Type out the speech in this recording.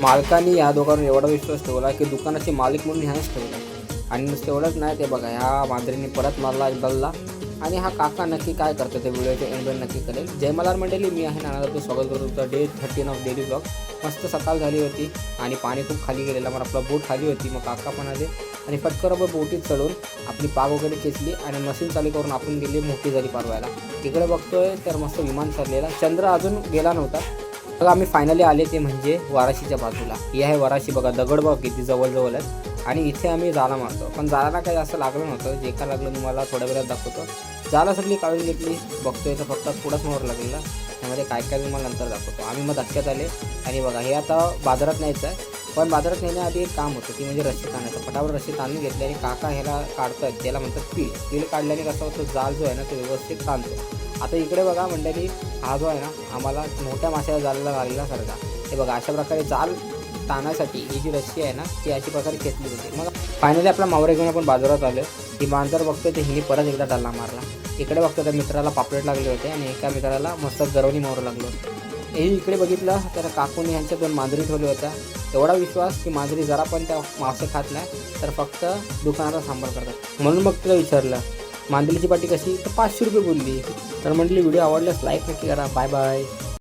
मालकाने या दोघांवर एवढा विश्वास ठेवला की दुकानाचे मालिक म्हणून ह्याच ठेवला. आणि नुसतं एवढंच नाही ते बघा ह्या मांजरीने परत मारला एक आणि हा काका नक्की काय करतो ते व्हिडिओच्या एंडवर नक्की करेल. जय मलार मंडळी मी आहे नाना स्वागत करतो तुमचं day thirteen of daily blog मस्त सकाळ झाली होती आणि पाणी खूप खाली गेलेलं मग आपला बोट खाली होती मग काका पण आले. आणि पटकरोबर बोटीत चढून आपली पाग वगैरे खेचली आणि मशीन चालू करून आपण गेली मोठी झाली पारवायला. तिकडे बघतोय तर मस्त विमान चाललेला. चंद्र अजून गेला नव्हता. मग आम्ही फायनली आले ते म्हणजे वाराशीच्या बाजूला. ही आहे वाराशी बघा दगड बघा किती जवळजवळ आहे. आणि इथे आम्ही जाला मारतो पण जाळाला काही असं लागलं नव्हतं. जे काय लागलं तुम्हाला थोड्या वेळात दाखवतो. जाला सगळी काढून घेतली. बघतोय तर फक्त थोडाच मोहर लागलेला त्यामध्ये काय काय तुम्हाला नंतर दाखवतो. आम्ही मग धक्क्यात आले. आणि बघा हे आता बाजारात न्यायचं आहे. पण बाजारात नेण्याआधी एक काम होतं ती म्हणजे रस्सी ताणायचं फटाफट रस्सी ताणून घेतली आणि काका ह्याला काढतात त्याला म्हणतात पील पील काढल्याने कसं होतं जाल जो आहे ना तो व्यवस्थित ताणतो. आता इकडे बघा मंडळी हा जो आहे ना आम्हाला मोठ्या माशाला जाळला लागलेला सारखा. हे बघा अशा प्रकारे जाल ताणासाठी ही जी रस्सी आहे ना ती अशी प्रकारे खेचली जाते. मग फायनली आपला मावरे घेऊन आपण बाजारात आलो ही मांजर बघतोय ते हिने परत एकदा डल्ला मारला. इकडे बघतो त्या मित्राला पापलेट लागले होते आणि एका मित्राला मस्त गरवणी मारू लागलो हे इकडे बघितलं तर काकूने यांच्या दोन मांजरी ठेवल्या होत्या. एवढा विश्वास की मांजरी जरा पण त्या मासे खात नाही तर फक्त दुकानाचा सांभाळ करतात. म्हणून मग तिला विचारलं. मांदेलीची पाटी कशी? तर पाचशे रुपये बोलली. तर म्हटली व्हिडिओ आवडल्यास लाईक नक्की करा. Bye bye.